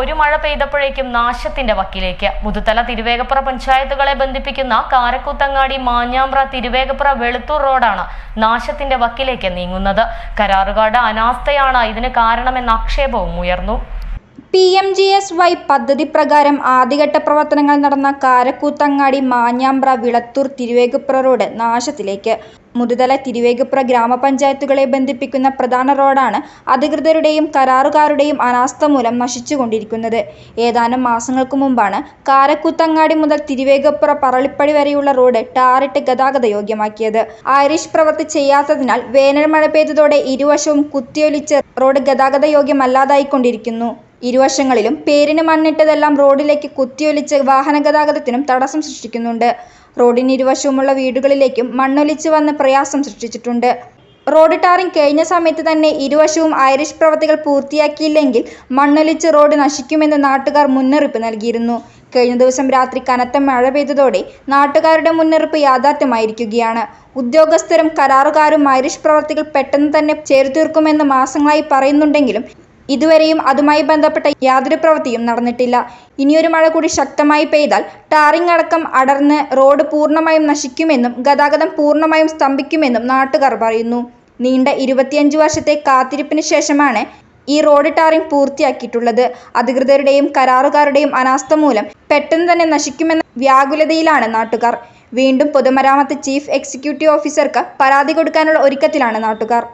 ഒരു മഴ പെയ്തപ്പോഴേക്കും നാശത്തിന്റെ വക്കിലേക്ക്. മുതുതല തിരുവേഗപ്പുറ പഞ്ചായത്തുകളെ ബന്ധിപ്പിക്കുന്ന കാരക്കൂത്തങ്ങാടി മാഞ്ഞാമ്പ്ര തിരുവേഗപ്പുറ വെളുത്തൂർ റോഡാണ് നാശത്തിന്റെ വക്കിലേക്ക് നീങ്ങുന്നത്. കരാറുകാരുടെ അനാസ്ഥയാണ് ഇതിന് കാരണമെന്ന ആക്ഷേപവും ഉയർന്നു. P M G S Y പദ്ധതി പ്രകാരം ആദ്യഘട്ട പ്രവർത്തനങ്ങൾ നടന്ന കാരക്കൂത്തങ്ങാടി മാഞ്ഞാമ്പ്ര വിളത്തൂർ തിരുവേഗപ്പുറ റോഡ് നാശത്തിലേക്ക്. മുതുതല തിരുവേഗപ്പുറ ഗ്രാമപഞ്ചായത്തുകളെ ബന്ധിപ്പിക്കുന്ന പ്രധാന റോഡാണ് അധികൃതരുടെയും കരാറുകാരുടെയും അനാസ്ഥ മൂലം നശിച്ചുകൊണ്ടിരിക്കുന്നത്. ഏതാനും മാസങ്ങൾക്ക് മുമ്പാണ് കാരക്കുത്തങ്ങാടി മുതൽ തിരുവേഗപ്പുറ പറളിപ്പടി വരെയുള്ള റോഡ് ടാറിട്ട് ഗതാഗത യോഗ്യമാക്കിയത്. ഐറിഷ് പ്രവൃത്തി ചെയ്യാത്തതിനാൽ വേനൽ മഴ പെയ്തതോടെ ഇരുവശവും കുത്തിയൊലിച്ച് റോഡ് ഗതാഗത യോഗ്യമല്ലാതായിക്കൊണ്ടിരിക്കുന്നു. ഇരുവശങ്ങളിലും പേരിന് മണ്ണിട്ടതെല്ലാം റോഡിലേക്ക് കുത്തിയൊലിച്ച് വാഹന ഗതാഗതത്തിനും തടസ്സം സൃഷ്ടിക്കുന്നുണ്ട്. റോഡിന് ഇരുവശവുമുള്ള വീടുകളിലേക്കും മണ്ണൊലിച്ച് വന്ന് പ്രയാസം സൃഷ്ടിച്ചിട്ടുണ്ട്. റോഡ് ടാറിംഗ് കഴിഞ്ഞ സമയത്ത് തന്നെ ഇരുവശവും ഐറിഷ് പ്രവൃത്തികൾ പൂർത്തിയാക്കിയില്ലെങ്കിൽ മണ്ണൊലിച്ച് റോഡ് നശിക്കുമെന്ന് നാട്ടുകാർ മുന്നറിയിപ്പ് നൽകിയിരുന്നു. കഴിഞ്ഞ ദിവസം രാത്രി കനത്ത മഴ പെയ്തതോടെ നാട്ടുകാരുടെ മുന്നറിയിപ്പ് യാഥാർത്ഥ്യമായിരിക്കുകയാണ്. ഉദ്യോഗസ്ഥരും കരാറുകാരും ഐറിഷ് പ്രവർത്തികൾ പെട്ടെന്ന് തന്നെ ചേർത്തീർക്കുമെന്ന് മാസങ്ങളായി പറയുന്നുണ്ടെങ്കിലും ഇതുവരെയും അതുമായി ബന്ധപ്പെട്ട യാതൊരു പ്രവൃത്തിയും നടന്നിട്ടില്ല. ഇനിയൊരു മഴ കൂടി ശക്തമായി പെയ്താൽ ടാറിംഗ് അടക്കം അടർന്ന് റോഡ് പൂർണമായും നശിക്കുമെന്നും ഗതാഗതം പൂർണമായും സ്തംഭിക്കുമെന്നും നാട്ടുകാർ പറയുന്നു. നീണ്ട ഇരുപത്തിയഞ്ച് വർഷത്തെ കാത്തിരിപ്പിന് ശേഷമാണ് ഈ റോഡ് ടാറിംഗ് പൂർത്തിയാക്കിയിട്ടുള്ളത്. അധികൃതരുടെയും കരാറുകാരുടെയും അനാസ്ഥ മൂലം പെട്ടെന്ന് തന്നെ നശിക്കുമെന്ന വ്യാകുലതയിലാണ് നാട്ടുകാർ. വീണ്ടും പൊതുമരാമത്ത് ചീഫ് എക്സിക്യൂട്ടീവ് ഓഫീസർക്ക് പരാതി കൊടുക്കാനുള്ള ഒരുക്കത്തിലാണ് നാട്ടുകാർ.